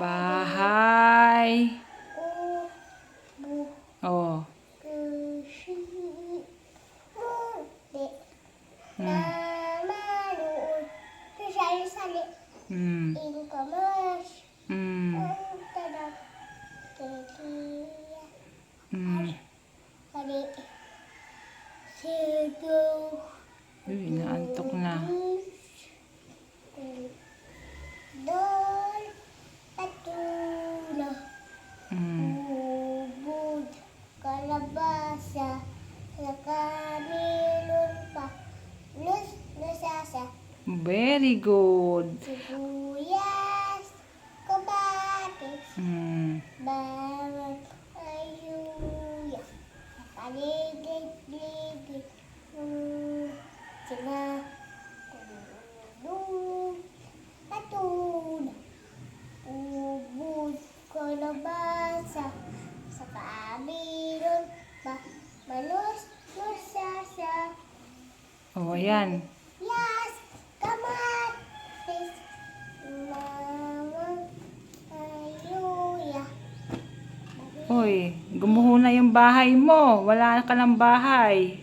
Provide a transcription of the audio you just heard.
Bye. Oh. Hmm. Hmm. Hmm. hmm. hmm. hmm. Patula. Mm. Ubod. Kalabasa. Nakamilon pa. Lus. Lusasa. Very good. Sibuyas. Kabatis. Mm. Bawang. Ayuya. Nakaligid-ligid. Mm. Kalabasa. Sa. Malus. Lusasa. Oh, ayan. Yes! Kamatis! Mama, ayuya. Uy, gumuho na yung bahay mo. Wala ka ng bahay.